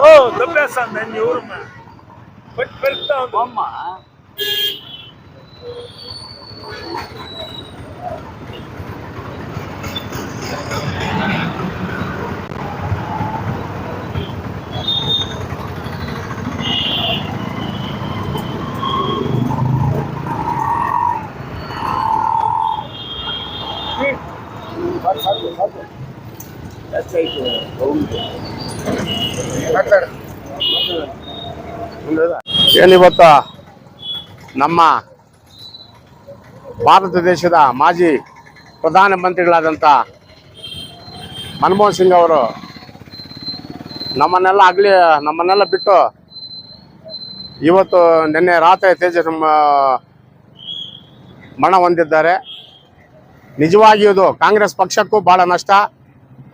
ಓ ದೊಬ್ಬ್ಯಾಸ ನನ್ನ ಇವ್ರ ಬಟ್ ಬರ್ತಾ ಅಮ್ಮ ಏನಿವತ್ತು ನಮ್ಮ ಭಾರತ ದೇಶದ ಮಾಜಿ ಪ್ರಧಾನಮಂತ್ರಿಗಳಾದಂಥ ಮನಮೋಹನ್ ಸಿಂಗ್ ಅವರು ನಮ್ಮನ್ನೆಲ್ಲ ಆಗಲಿ, ನಮ್ಮನ್ನೆಲ್ಲ ಬಿಟ್ಟು ಇವತ್ತು ನಿನ್ನೆ ರಾತ್ರಿ ತೇಜ ಮರಣ ಹೊಂದಿದ್ದಾರೆ. ನಿಜವಾಗಿಯೂ ಕಾಂಗ್ರೆಸ್ ಪಕ್ಷಕ್ಕೂ ಭಾಳ ನಷ್ಟ.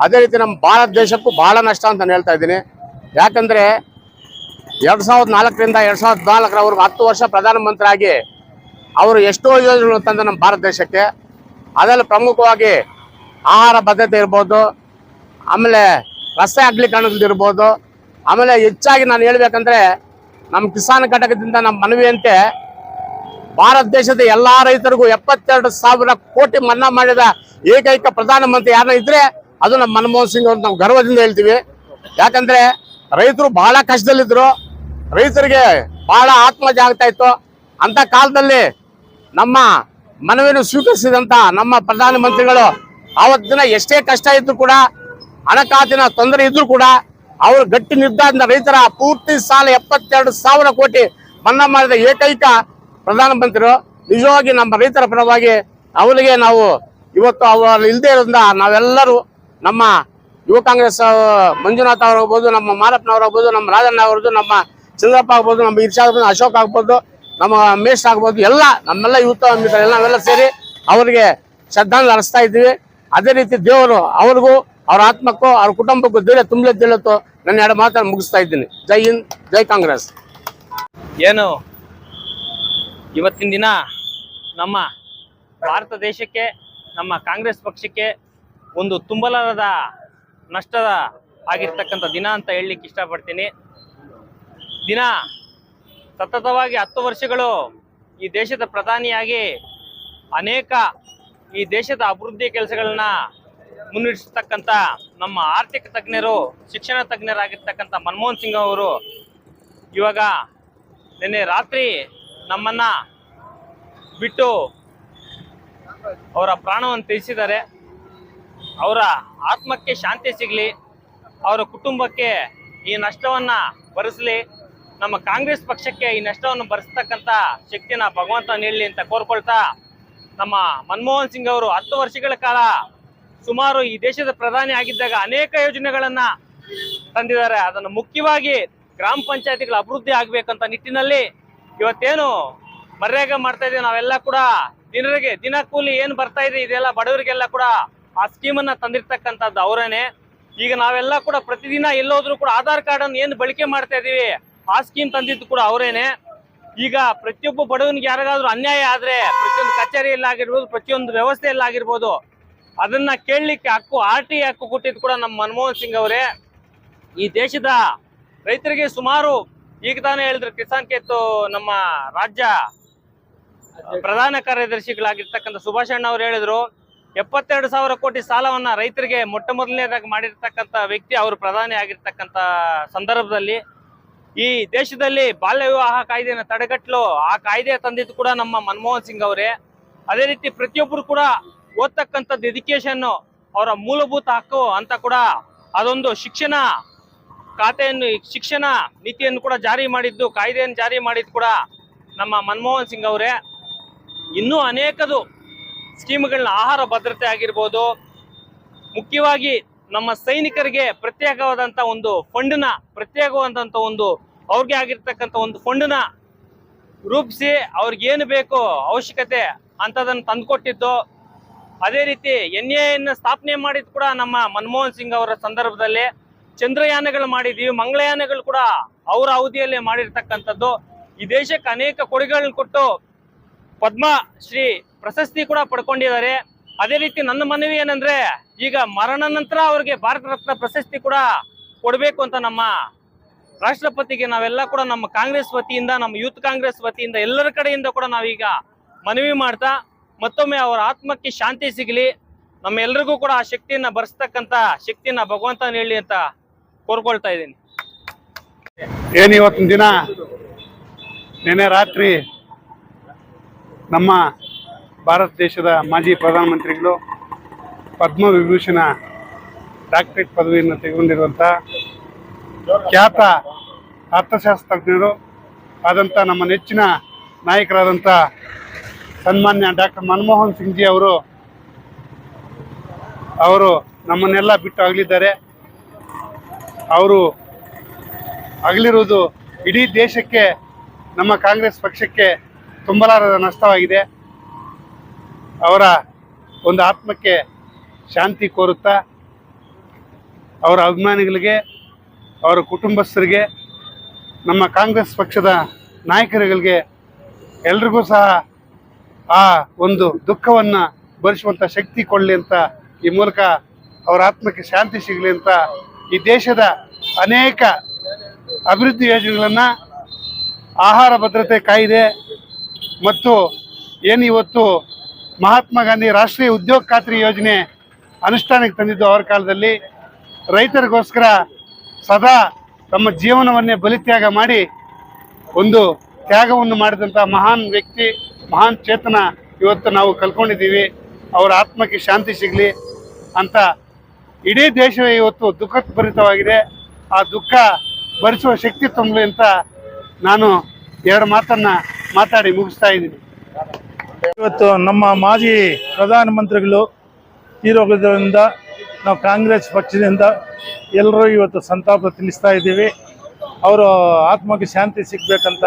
ಅದೇ ರೀತಿ ನಮ್ಮ ಭಾರತ ದೇಶಕ್ಕೂ ಭಾಳ ನಷ್ಟ ಅಂತ ನಾನು ಹೇಳ್ತಾ ಇದ್ದೀನಿ. ಯಾಕಂದರೆ ಎರಡು ಸಾವಿರದ ನಾಲ್ಕರಿಂದ ಎರಡು ಸಾವಿರದ ನಾಲ್ಕರವರೆಗೂ ಹತ್ತು ವರ್ಷ ಪ್ರಧಾನಮಂತ್ರಿ ಆಗಿ ಅವರು ಎಷ್ಟೋ ಯೋಜನೆಗಳು ತಂದ ನಮ್ಮ ಭಾರತ ದೇಶಕ್ಕೆ. ಅದರಲ್ಲಿ ಪ್ರಮುಖವಾಗಿ ಆಹಾರ ಭದ್ರತೆ ಇರ್ಬೋದು, ಆಮೇಲೆ ರಸ್ತೆ ಅಗಲೀಕರಣದ್ದು ಇರ್ಬೋದು. ಆಮೇಲೆ ಹೆಚ್ಚಾಗಿ ನಾನು ಹೇಳ್ಬೇಕಂದ್ರೆ ನಮ್ಮ ಕಿಸಾನ್ ಘಟಕದಿಂದ ನಮ್ಮ ಮನವಿಯಂತೆ ಭಾರತ ದೇಶದ ಎಲ್ಲ ರೈತರಿಗೂ ಎಪ್ಪತ್ತೆರಡು ಸಾವಿರ ಕೋಟಿ ಮನ್ನಾ ಮಾಡಿದ ಏಕೈಕ ಪ್ರಧಾನಮಂತ್ರಿ ಯಾರನ್ನ ಇದ್ರೆ ಅದು ನಮ್ಮ ಮನಮೋಹನ್ ಸಿಂಗ್ ಅವ್ರು ನಾವು ಗರ್ವದಿಂದ ಹೇಳ್ತೀವಿ. ಯಾಕಂದ್ರೆ ರೈತರು ಬಹಳ ಕಷ್ಟದಲ್ಲಿದ್ರು. ರೈತರಿಗೆ ಬಹಳ ಆತ್ಮಹತ್ಯೆ ಆಗ್ತಾ ಇತ್ತು. ಅಂತ ಕಾಲದಲ್ಲಿ ನಮ್ಮ ಮನವಿಯನ್ನು ಸ್ವೀಕರಿಸಿದಂತ ನಮ್ಮ ಪ್ರಧಾನಮಂತ್ರಿಗಳು ಆವತ್ತು ದಿನ ಎಷ್ಟೇ ಕಷ್ಟ ಇದ್ರು ಕೂಡ, ಹಣಕಾಸಿನ ತೊಂದರೆ ಇದ್ರು ಕೂಡ, ಅವರು ಗಟ್ಟಿ ನಿರ್ಧಾರದಿಂದ ರೈತರ ಪೂರ್ತಿ ಸಾಲ ಎಪ್ಪತ್ತೆರಡು ಸಾವಿರ ಕೋಟಿ ಮನ್ನಾ ಮಾಡಿದ ಏಕೈಕ ಪ್ರಧಾನಮಂತ್ರಿಗಳು ನಿಜವಾಗಿ ನಮ್ಮ ರೈತರ ಪರವಾಗಿ ಅವರಿಗೆ ನಾವು ಇವತ್ತು ಅವರು ಇಲ್ಲದೆ ಇರೋದ್ರಿಂದ ನಾವೆಲ್ಲರೂ ನಮ್ಮ ಯುವ ಕಾಂಗ್ರೆಸ್ ಮಂಜುನಾಥ್ ಅವರಾಗ್ಬೋದು ನಮ್ಮ ಮಾರಪ್ಪನವರಾಗ್ಬೋದು ನಮ್ಮ ರಾಜಣ್ಣ ಅವ್ರದ್ದು, ನಮ್ಮ ಚಂದ್ರಪ್ಪ ಆಗ್ಬೋದು, ನಮ್ಮ ಇರ್ಷಾದ್ ಆಗ್ಬೋದು, ಅಶೋಕ್ ಆಗ್ಬೋದು, ನಮ್ಮ ಮೇಷ್ ಆಗ್ಬೋದು, ಎಲ್ಲ ನಮ್ಮೆಲ್ಲ ಮಿತ್ರ ಎಲ್ಲ ನಾವೆಲ್ಲ ಸೇರಿ ಅವರಿಗೆ ಶ್ರದ್ಧಾಂಜಲಿ ಅರ್ಸ್ತಾ ಇದ್ದೀವಿ. ಅದೇ ರೀತಿ ದೇವರು ಅವ್ರಿಗೂ, ಅವ್ರ ಆತ್ಮಕ್ಕೂ, ಅವ್ರ ಕುಟುಂಬಕ್ಕೂ ಧೈರ್ಯ ತುಂಬಲೇ ತಿಳಿತು ನನ್ನ ಎರಡು ಮಾತನ್ನು ಮುಗಿಸ್ತಾ ಇದ್ದೀನಿ. ಜೈ ಹಿಂದ್, ಜೈ ಕಾಂಗ್ರೆಸ್. ಏನು? ಇವತ್ತಿನ ದಿನ ನಮ್ಮ ಭಾರತ ದೇಶಕ್ಕೆ, ನಮ್ಮ ಕಾಂಗ್ರೆಸ್ ಪಕ್ಷಕ್ಕೆ ಒಂದು ತುಂಬಲಾರದ ನಷ್ಟದ ಆಗಿರ್ತಕ್ಕಂಥ ದಿನ ಅಂತ ಹೇಳಲಿಕ್ಕೆ ಇಷ್ಟಪಡ್ತೀನಿ. ದಿನ ಸತತವಾಗಿ ಹತ್ತು ವರ್ಷಗಳು ಈ ದೇಶದ ಪ್ರಧಾನಿಯಾಗಿ ಅನೇಕ ಈ ದೇಶದ ಅಭಿವೃದ್ಧಿ ಕೆಲಸಗಳನ್ನ ಮುನ್ನಡೆಸತಕ್ಕಂಥ ನಮ್ಮ ಆರ್ಥಿಕ ತಜ್ಞರು, ಶಿಕ್ಷಣ ತಜ್ಞರಾಗಿರ್ತಕ್ಕಂಥ ಮನಮೋಹನ್ ಸಿಂಗ್ ಅವರು ಇವಾಗ ನಿನ್ನೆ ರಾತ್ರಿ ನಮ್ಮನ್ನ ಬಿಟ್ಟು ಅವರ ಪ್ರಾಣವನ್ನು ತ್ಯಜಿಸಿದ್ದಾರೆ. ಅವರ ಆತ್ಮಕ್ಕೆ ಶಾಂತಿ ಸಿಗಲಿ, ಅವರ ಕುಟುಂಬಕ್ಕೆ ಈ ನಷ್ಟವನ್ನ ಭರಿಸಲಿ ನಮ್ಮ ಕಾಂಗ್ರೆಸ್ ಪಕ್ಷಕ್ಕೆ ಈ ನಷ್ಟವನ್ನು ಭರಿಸ್ತಕ್ಕಂಥ ಶಕ್ತಿನ ಭಗವಂತ ನೀಡಲಿ ಅಂತ ಕೋರ್ಕೊಳ್ತಾ ನಮ್ಮ ಮನಮೋಹನ್ ಸಿಂಗ್ ಅವರು ಹತ್ತು ವರ್ಷಗಳ ಕಾಲ ಸುಮಾರು ಈ ದೇಶದ ಪ್ರಧಾನಿ ಆಗಿದ್ದಾಗ ಅನೇಕ ಯೋಜನೆಗಳನ್ನ ತಂದಿದ್ದಾರೆ. ಅದನ್ನು ಮುಖ್ಯವಾಗಿ ಗ್ರಾಮ ಪಂಚಾಯತಿಗಳ ಅಭಿವೃದ್ಧಿ ಆಗಬೇಕಂತ ನಿಟ್ಟಿನಲ್ಲಿ ಇವತ್ತೇನು ಮರ್ಯಾಗ ಮಾಡ್ತಾ ಇದೀವಿ. ನಾವೆಲ್ಲ ಕೂಡ ದಿನರಿಗೆ ದಿನ ಕೂಲಿ ಏನು ಬರ್ತಾ ಇದೆ ಇದೆಲ್ಲ ಬಡವರಿಗೆಲ್ಲ ಕೂಡ ಆ ಸ್ಕೀಮನ್ನ ತಂದಿರ್ತಕ್ಕಂಥದ್ದು ಅವರೇನೆ. ಈಗ ನಾವೆಲ್ಲ ಕೂಡ ಪ್ರತಿದಿನ ಎಲ್ಲೋದ್ರೂ ಕೂಡ ಆಧಾರ್ ಕಾರ್ಡ್ ಅನ್ನು ಏನು ಬಳಕೆ ಮಾಡ್ತಾ ಇದೀವಿ, ಆ ಸ್ಕೀಮ್ ತಂದಿದ್ದು ಕೂಡ ಅವರೇನೆ. ಈಗ ಪ್ರತಿಯೊಬ್ಬ ಬಡವನಿಗೆ ಯಾರಿಗಾದ್ರೂ ಅನ್ಯಾಯ ಆದ್ರೆ ಪ್ರತಿಯೊಂದು ಕಚೇರಿಯಲ್ಲಾಗಿರ್ಬೋದು ಪ್ರತಿಯೊಂದು ವ್ಯವಸ್ಥೆಯಲ್ಲಾಗಿರ್ಬೋದು ಅದನ್ನ ಕೇಳಲಿಕ್ಕೆ ಹಕ್ಕು, ಆರ್ ಟಿ ಹಕ್ಕು ಕೊಟ್ಟಿದ್ದು ಕೂಡ ನಮ್ಮ ಮನಮೋಹನ್ ಸಿಂಗ್ ಅವರೇ. ಈ ದೇಶದ ರೈತರಿಗೆ ಸುಮಾರು, ಈಗ ತಾನೇ ಹೇಳಿದ್ರು ಕಿಸಾನ್ ಕೇತು ನಮ್ಮ ರಾಜ್ಯ ಪ್ರಧಾನ ಕಾರ್ಯದರ್ಶಿಗಳಾಗಿರ್ತಕ್ಕಂಥ ಸುಭಾಷ್ ಅಣ್ಣ ಅವ್ರು ಹೇಳಿದ್ರು. ಎಪ್ಪತ್ತೆರಡು ಸಾವಿರ ಕೋಟಿ ಸಾಲವನ್ನ ರೈತರಿಗೆ ಮೊಟ್ಟ ಮೊದಲನೇದಾಗಿ ಮಾಡಿರ್ತಕ್ಕಂಥ ವ್ಯಕ್ತಿ ಅವರು ಪ್ರಧಾನಿ ಆಗಿರ್ತಕ್ಕಂಥ ಸಂದರ್ಭದಲ್ಲಿ ಈ ದೇಶದಲ್ಲಿ ಬಾಲ್ಯ ವಿವಾಹ ಕಾಯ್ದೆಯನ್ನು ತಡೆಗಟ್ಟಲು ಆ ಕಾಯ್ದೆ ತಂದಿದ್ದು ಕೂಡ ನಮ್ಮ ಮನಮೋಹನ್ ಸಿಂಗ್ ಅವರೇ. ಅದೇ ರೀತಿ ಪ್ರತಿಯೊಬ್ಬರು ಕೂಡ ಓದ್ತಕ್ಕಂಥದ್ದು ಎಜುಕೇಶನ್ ಅವರ ಮೂಲಭೂತ ಹಕ್ಕು ಅಂತ ಕೂಡ ಅದೊಂದು ಶಿಕ್ಷಣ ಖಾತೆಯನ್ನು, ಶಿಕ್ಷಣ ನೀತಿಯನ್ನು ಕೂಡ ಜಾರಿ ಮಾಡಿದ್ದು, ಕಾಯ್ದೆಯನ್ನು ಜಾರಿ ಮಾಡಿದ್ದು ಕೂಡ ನಮ್ಮ ಮನಮೋಹನ್ ಸಿಂಗ್ ಅವರೇ. ಇನ್ನೂ ಅನೇಕದು ಸ್ಕೀಮ್ಗಳನ್ನ ಆಹಾರ ಭದ್ರತೆ ಆಗಿರ್ಬೋದು, ಮುಖ್ಯವಾಗಿ ನಮ್ಮ ಸೈನಿಕರಿಗೆ ಪ್ರತ್ಯೇಕವಾದಂಥ ಒಂದು ಫಂಡ್ನ ಪ್ರತ್ಯೇಕವಾದಂಥ ಒಂದು ಅವ್ರಿಗೆ ಆಗಿರ್ತಕ್ಕಂಥ ಒಂದು ಫಂಡ್ನ ರೂಪಿಸಿ ಅವ್ರಿಗೆ ಏನು ಬೇಕು ಅವಶ್ಯಕತೆ ಅಂಥದನ್ನು ತಂದುಕೊಟ್ಟಿದ್ದು. ಅದೇ ರೀತಿ ಎನ್ ಎನ್ನ ಸ್ಥಾಪನೆ ಮಾಡಿದ್ದು ಕೂಡ ನಮ್ಮ ಮನಮೋಹನ್ ಸಿಂಗ್ ಅವರ ಸಂದರ್ಭದಲ್ಲಿ ಚಂದ್ರಯಾನಗಳು ಮಾಡಿದೀವಿ. ಮಂಗಳಯಾನಗಳು ಕೂಡ ಅವರ ಅವಧಿಯಲ್ಲೇ ಮಾಡಿರ್ತಕ್ಕಂಥದ್ದು. ಈ ದೇಶಕ್ಕೆ ಅನೇಕ ಕೊಡುಗೆಗಳನ್ನ ಕೊಟ್ಟು ಪದ್ಮ ಶ್ರೀ ಪ್ರಶಸ್ತಿ ಕೂಡ ಪಡ್ಕೊಂಡಿದ್ದಾರೆ. ಅದೇ ರೀತಿ ನನ್ನ ಮನವಿ ಏನಂದ್ರೆ, ಈಗ ಮರಣ ನಂತರ ಅವ್ರಿಗೆ ಭಾರತ ರತ್ನ ಪ್ರಶಸ್ತಿ ಕೂಡ ಕೊಡಬೇಕು ಅಂತ ನಮ್ಮ ರಾಷ್ಟ್ರಪತಿಗೆ ನಾವೆಲ್ಲ ಕೂಡ ನಮ್ಮ ಕಾಂಗ್ರೆಸ್ ವತಿಯಿಂದ, ನಮ್ಮ ಯೂತ್ ಕಾಂಗ್ರೆಸ್ ವತಿಯಿಂದ ಎಲ್ಲರ ಕಡೆಯಿಂದ ಕೂಡ ನಾವೀಗ ಮನವಿ ಮಾಡ್ತಾ, ಮತ್ತೊಮ್ಮೆ ಅವರ ಆತ್ಮಕ್ಕೆ ಶಾಂತಿ ಸಿಗಲಿ. ನಮ್ಮೆಲ್ಲರಿಗೂ ಕೂಡ ಆ ಶಕ್ತಿಯನ್ನ ಬರೆಸ್ತಕ್ಕಂತ ಶಕ್ತಿಯನ್ನ ಭಗವಂತ ಹೇಳಿ ಅಂತ ಕೋರ್ಕೊಳ್ತಾ ಇದ್ದೀನಿ. ಏನು ಇವತ್ತಿನ ದಿನ? ನಿನ್ನೆ ರಾತ್ರಿ ನಮ್ಮ ಭಾರತ ದೇಶದ ಮಾಜಿ ಪ್ರಧಾನಮಂತ್ರಿಗಳು ಪದ್ಮ ವಿಭೂಷಣ ಡಾಕ್ಟರೇಟ್ ಪದವಿಯನ್ನು ತೆಗೆದುಕೊಂಡಿರುವಂಥ ಖ್ಯಾತ ಅರ್ಥಶಾಸ್ತ್ರಜ್ಞರು ಆದಂಥ ನಮ್ಮ ನೆಚ್ಚಿನ ನಾಯಕರಾದಂಥ ಸನ್ಮಾನ್ಯ ಡಾಕ್ಟರ್ ಮನಮೋಹನ್ ಸಿಂಗ್ ಜಿ ಅವರು ಅವರು ನಮ್ಮನ್ನೆಲ್ಲ ಬಿಟ್ಟು ಅಗಲಿದ್ದಾರೆ. ಅವರು ಅಗಲಿರುವುದು ಇಡೀ ದೇಶಕ್ಕೆ, ನಮ್ಮ ಕಾಂಗ್ರೆಸ್ ಪಕ್ಷಕ್ಕೆ ತುಂಬಲಾರದ ನಷ್ಟವಾಗಿದೆ. ಅವರ ಒಂದು ಆತ್ಮಕ್ಕೆ ಶಾಂತಿ ಕೋರುತ್ತಾ, ಅವರ ಅಭಿಮಾನಿಗಳಿಗೆ, ಅವರ ಕುಟುಂಬಸ್ಥರಿಗೆ, ನಮ್ಮ ಕಾಂಗ್ರೆಸ್ ಪಕ್ಷದ ನಾಯಕರುಗಳಿಗೆ ಎಲ್ರಿಗೂ ಸಹ ಆ ಒಂದು ದುಃಖವನ್ನು ಭರಿಸುವಂಥ ಶಕ್ತಿ ಕೊಡಲಿ ಅಂತ ಈ ಮೂಲಕ ಅವರ ಆತ್ಮಕ್ಕೆ ಶಾಂತಿ ಸಿಗಲಿ ಅಂತ ಈ ದೇಶದ ಅನೇಕ ಅಭಿವೃದ್ಧಿ ಯೋಜನೆಗಳನ್ನು, ಆಹಾರ ಭದ್ರತೆ ಕಾಯ್ದೆ ಮತ್ತು ಏನು ಇವತ್ತು ಮಹಾತ್ಮ ಗಾಂಧಿ ರಾಷ್ಟ್ರೀಯ ಉದ್ಯೋಗ ಖಾತ್ರಿ ಯೋಜನೆ ಅನುಷ್ಠಾನಕ್ಕೆ ತಂದಿದ್ದು ಅವರ ಕಾಲದಲ್ಲಿ, ರೈತರಿಗೋಸ್ಕರ ಸದಾ ತಮ್ಮ ಜೀವನವನ್ನೇ ಬಲಿತ್ಯಾಗ ಮಾಡಿ ಒಂದು ತ್ಯಾಗವನ್ನು ಮಾಡಿದಂಥ ಮಹಾನ್ ವ್ಯಕ್ತಿ, ಮಹಾನ್ ಚೇತನ ಇವತ್ತು ನಾವು ಕಲ್ಕೊಂಡಿದ್ದೀವಿ ಅವರ ಆತ್ಮಕ್ಕೆ ಶಾಂತಿ ಸಿಗಲಿ ಅಂತ ಇಡೀ ದೇಶವೇ ಇವತ್ತು ದುಃಖಭರಿತವಾಗಿದೆ. ಆ ದುಃಖ ಭರಿಸುವ ಶಕ್ತಿ ತುಂಬಲಿ ಅಂತ ನಾನು ಎರಡು ಮಾತನ್ನ ಮಾತಾಡಿ, ಮುಗಿಸ್ತಾ ಇದ್ದೀನಿ. ಇವತ್ತು ನಮ್ಮ ಮಾಜಿ ಪ್ರಧಾನಮಂತ್ರಿಗಳು ತೀರೋಗೋದ್ರಿಂದ ನಾವು ಕಾಂಗ್ರೆಸ್ ಪಕ್ಷದಿಂದ ಎಲ್ಲರೂ ಇವತ್ತು ಸಂತಾಪ ತಿಳಿಸ್ತಾ ಇದ್ದೀವಿ. ಅವರು ಆತ್ಮಕ್ಕೆ ಶಾಂತಿ ಸಿಗ್ಬೇಕಂತ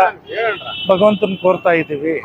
ಭಗವಂತನ ಕೋರ್ತಾ ಇದ್ದೀವಿ.